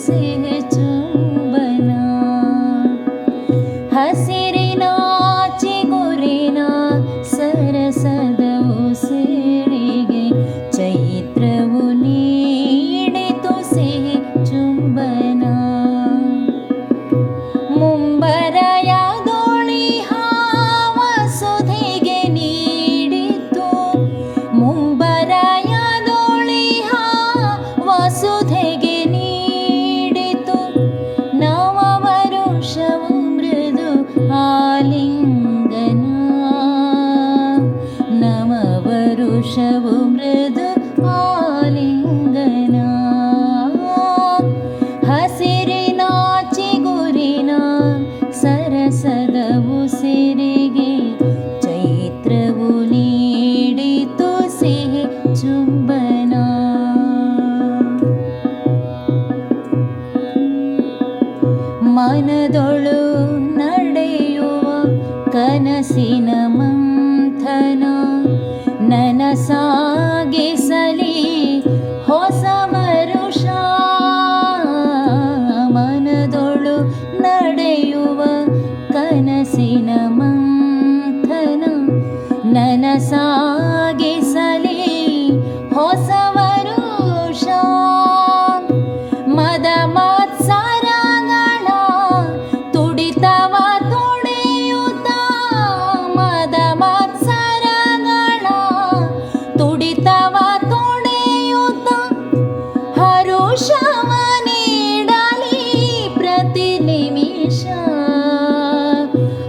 see it. ಆಲಿಂಗನ ಹಸಿರಿನ ಚಿಗುರಿನ ಸರಸದ ಉಸಿರಿಗೆ ಚೈತ್ರವು ನೀಡಿತು ಸಿಹಿ ಚುಂಬನ. ಮನದೊಳು ನಡೆಯುವ ಕನಸಿನ ಮಂಥನ. ನನಸಾ ಒಗೆಸಲಿ ಹೊಸ ಮರುಷ ಮನದೊಳು ನಡೆಯುವ ಕನಸಿನ ಮಂಥನ ನನಸಾಗಿಸಲಿ. నిమిషమనే డాలి ప్రతి నిమిష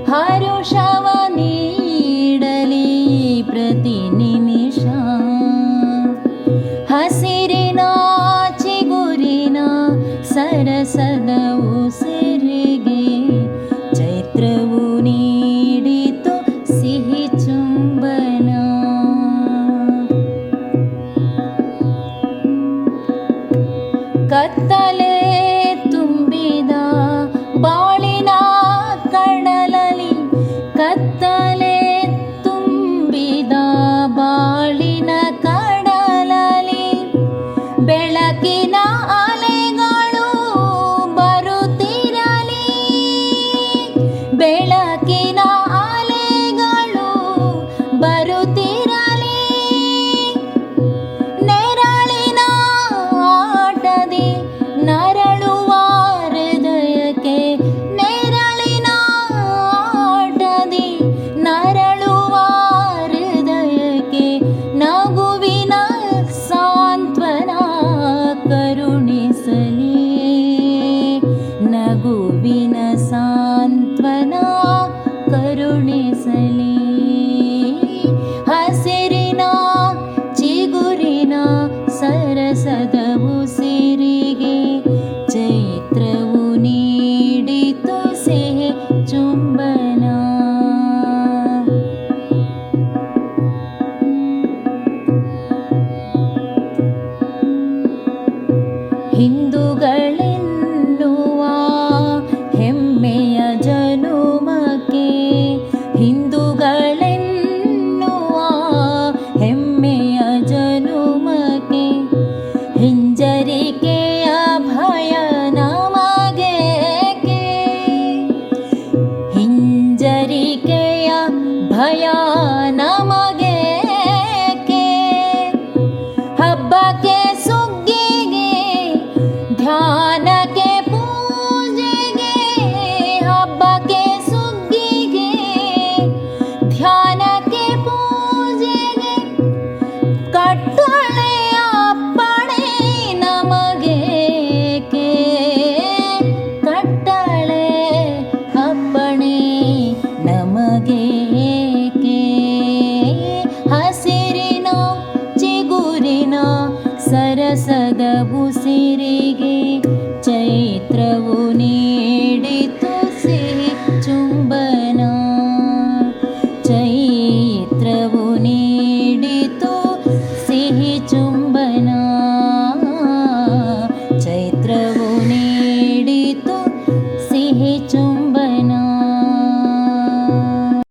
హరుషవ నీడలి ప్రతి నిమిష காலே 哎呀